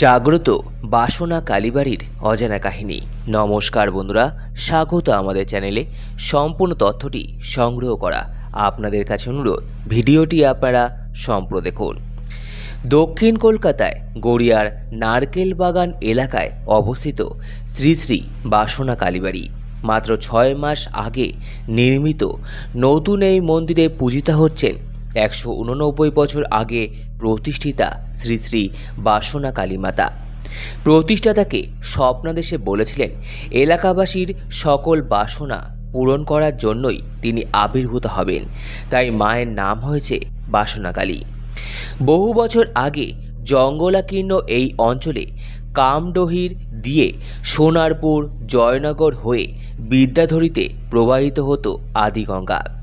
জাগ্রত বাসনা কালীবাড়ির অজানা কাহিনী। নমস্কার বন্ধুরা, স্বাগত আমাদের চ্যানেলে। সম্পূর্ণ তথ্যটি সংগ্রহ করা আপনাদের কাছে অনুরোধ। ভিডিওটি আপনারা সম্প্র দেখুন। দক্ষিণ কলকাতায় গড়িয়ার নারকেল বাগান এলাকায় অবস্থিত শ্রী শ্রী বাসনা কালীবাড়ি। মাত্র ছয় মাস আগে নির্মিত। নতুন এই মন্দিরে পূজিতা হচ্ছেন। একশো উননব্বই বছর আগে প্রতিষ্ঠিতা শ্রী শ্রী বাসনা কালীমাতা। প্রতিষ্ঠাতাকে স্বপ্নাদেশে বলেছিলেন, এলাকাবাসীর সকল বাসনা পূরণ করার জন্যই তিনি আবির্ভূত হবেন। তাই মায়ের নাম হয়েছে বাসনাকালী বহু বছর আগে জঙ্গলাকীর্ণ এই অঞ্চলে কামডহির দিয়ে সোনারপুর জয়নগর হয়ে বিদ্যাধরীতে প্রবাহিত হতো আদিগঙ্গা।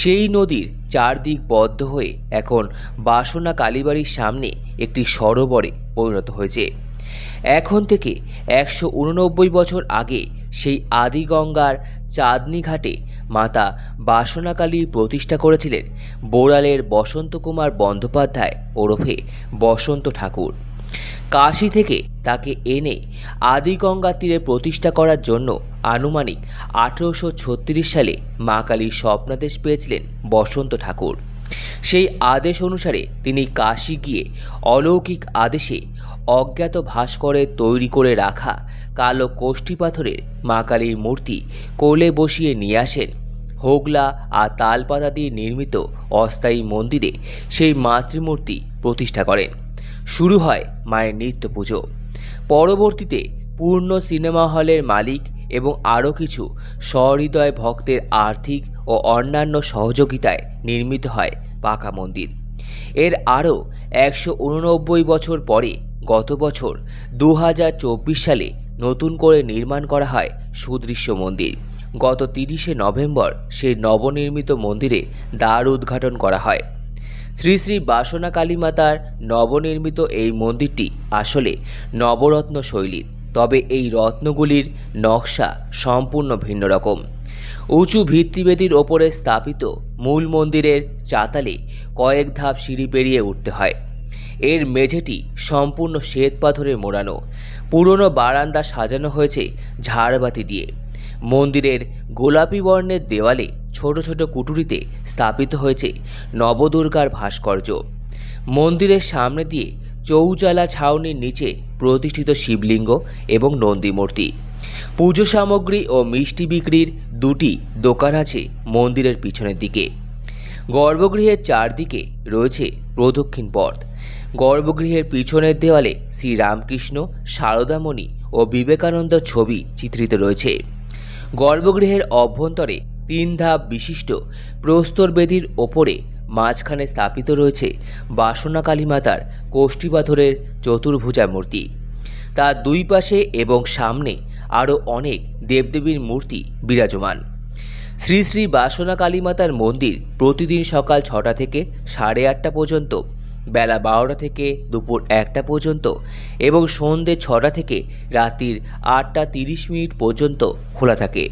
সেই নদীর চারদিক বদ্ধ হয়ে এখন বাসনা কালীবাড়ির সামনে একটি সরোবরে পরিণত হয়েছে। এখন থেকে একশো উননব্বই বছর আগে সেই আদিগঙ্গার চাঁদনি ঘাটে মাতা বাসনাকালী প্রতিষ্ঠা করেছিলেন। বোড়ালের বসন্ত কুমার বন্দ্যোপাধ্যায় ওরফে বসন্ত ঠাকুর। কাশি থেকে তাকে এনে আদিগঙ্গা তীরে প্রতিষ্ঠা করার জন্য আনুমানিক আঠেরোশো ছত্রিশ সালে মা কালীর স্বপ্নাদেশ পেয়েছিলেন বসন্ত ঠাকুর। সেই আদেশ অনুসারে তিনি কাশি গিয়ে অলৌকিক আদেশে অজ্ঞাত ভাস্করে তৈরি করে রাখা কালো কোষ্ঠী পাথরের মা কালীর মূর্তি কোলে বসিয়ে নিয়ে আসেন। হোগলা আর তালপাতা দিয়ে নির্মিত অস্থায়ী মন্দিরে সেই মাতৃমূর্তি প্রতিষ্ঠা করেন। শুরু হয় মায়ের নিত্য পুজো। পরবর্তীতে পূর্ণ সিনেমা হলের মালিক এবং আরও কিছু সহৃদয় ভক্তের আর্থিক ও অন্যান্য সহযোগিতায় নির্মিত হয় পাকা মন্দির। এর আরও একশো উননব্বই বছর পরে গত বছর দু হাজার চব্বিশ সালে নতুন করে নির্মাণ করা হয় সুদৃশ্য মন্দির। গত তিরিশে নভেম্বর সেই নবনির্মিত মন্দিরে দ্বার উদ্ঘাটন করা হয়। শ্রী শ্রী বাসনা কালীমাতার নবনির্মিত এই মন্দিরটি আসলে নবরত্ন শৈলীর, তবে এই রত্নগুলির নকশা সম্পূর্ণ ভিন্ন রকম। উঁচু ভিত্তিবেদির ওপরে স্থাপিত মূল মন্দিরের চাতালে কয়েক ধাপ সিঁড়ি পেরিয়ে উঠতে হয়। এর মেঝেটি সম্পূর্ণ শ্বেত পাথরে মোড়ানো। পুরনো বারান্দা সাজানো হয়েছে ঝাড়বাতি দিয়ে। মন্দিরের গোলাপি বর্ণের দেওয়ালে ছোট ছোট কুটুরিতে স্থাপিত হয়েছে নবদুর্গার ভাস্কর্য। মন্দিরের সামনে দিয়ে চৌচালা ছাউনির নিচে প্রতিষ্ঠিত শিবলিঙ্গ এবং নন্দী মূর্তি পুজো সামগ্রী ও মিষ্টি বিক্রির দুটি দোকান আছে মন্দিরের পিছনের দিকে। গর্ভগৃহের চারদিকে রয়েছে প্রদক্ষিণ পথ। গর্ভগৃহের পিছনের দেওয়ালে শ্রীরামকৃষ্ণ, শারদামণি ও বিবেকানন্দ ছবি চিত্রিত রয়েছে। গর্ভগৃহের অভ্যন্তরে তিন ধাপ বিশিষ্ট প্রস্তরবেদির ওপরে মাঝখানে স্থাপিত রয়েছে বাসনা কালীমাতার কোষ্ঠী পাথরের চতুর্ভুজা মূর্তি। তার দুই পাশে এবং সামনে আরও অনেক দেবদেবীর মূর্তি বিরাজমান। শ্রী শ্রী বাসনা কালীমাতার মন্দির প্রতিদিন সকাল ছটা থেকে সাড়ে আটটা পর্যন্ত, বেলা বারোটা থেকে দুপুর একটা পর্যন্ত এবং সন্ধে ছটা থেকে রাত্রির আটটা তিরিশ মিনিট পর্যন্ত খোলা থাকে।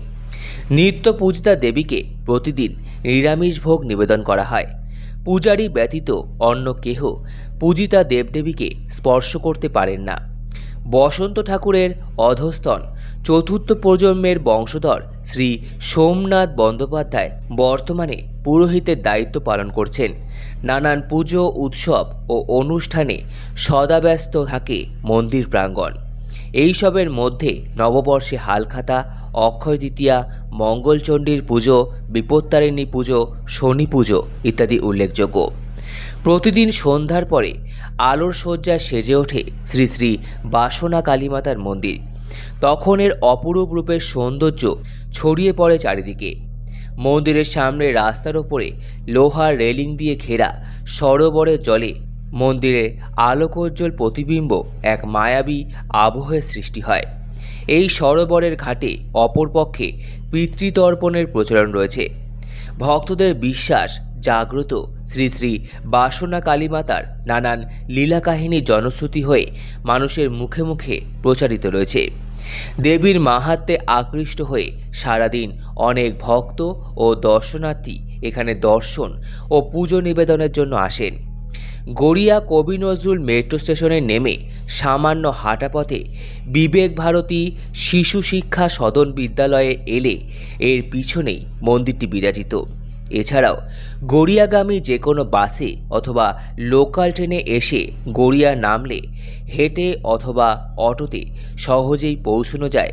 নিত্য পূজিতা দেবীকে প্রতিদিন নিরামিষ ভোগ নিবেদন করা হয়। পূজারী ব্যতীত অন্য কেহ পূজিতা দেবদেবীকে স্পর্শ করতে পারেন না। বসন্ত ঠাকুরের অধস্তন চতুর্থ প্রজন্মের বংশধর শ্রী সোমনাথ বন্দ্যোপাধ্যায় বর্তমানে পুরোহিতের দায়িত্ব পালন করছেন। নানান পুজো, উৎসব ও অনুষ্ঠানে সদাব্যস্ত থাকে মন্দির প্রাঙ্গণ। এইসবের মধ্যে নববর্ষে হালখাতা, অক্ষয় দ্বিতীয়া মঙ্গলচণ্ডীর পুজো, বিপত্তারিণী পুজো, শনি পুজো ইত্যাদি উল্লেখযোগ্য। প্রতিদিন সন্ধ্যার পরে আলোর সজ্জায় সেজে ওঠে শ্রী শ্রী বাসনা কালীমাতার মন্দির। তখন এর অপরূপ রূপের সৌন্দর্য ছড়িয়ে পড়ে চারিদিকে। মন্দিরের সামনে রাস্তার ওপরে লোহার রেলিং দিয়ে ঘেরা সরোবরের জলে মন্দিরে আলোকোজ্জ্বল প্রতিবিম্ব এক মায়াবী আবহের সৃষ্টি হয়। এই সরোবরের ঘাটে অপরপক্ষে পিতৃতর্পণের প্রচলন রয়েছে। ভক্তদের বিশ্বাস জাগ্রত শ্রী শ্রী বাসনা কালীমাতার নানান লীলা কাহিনী জনশ্রুতি হয়ে মানুষের মুখে মুখে প্রচারিত রয়েছে। দেবীর মাহাত্মে আকৃষ্ট হয়ে সারাদিন অনেক ভক্ত ও দর্শনার্থী এখানে দর্শন ও পুজো নিবেদনের জন্য আসেন। গড়িয়া কবি নজরুল মেট্রো স্টেশনে নেমে সামান্য হাঁটা পথে বিবেক ভারতী শিশু শিক্ষা সদন বিদ্যালয়ে এলে এর পিছনেই মন্দিরটি বিরাজিত। এছাড়াও গড়িয়াগামী যে কোনো বাসে অথবা লোকাল ট্রেনে এসে গড়িয়া নামলে হেঁটে অথবা অটোতে সহজেই পৌঁছানো যায়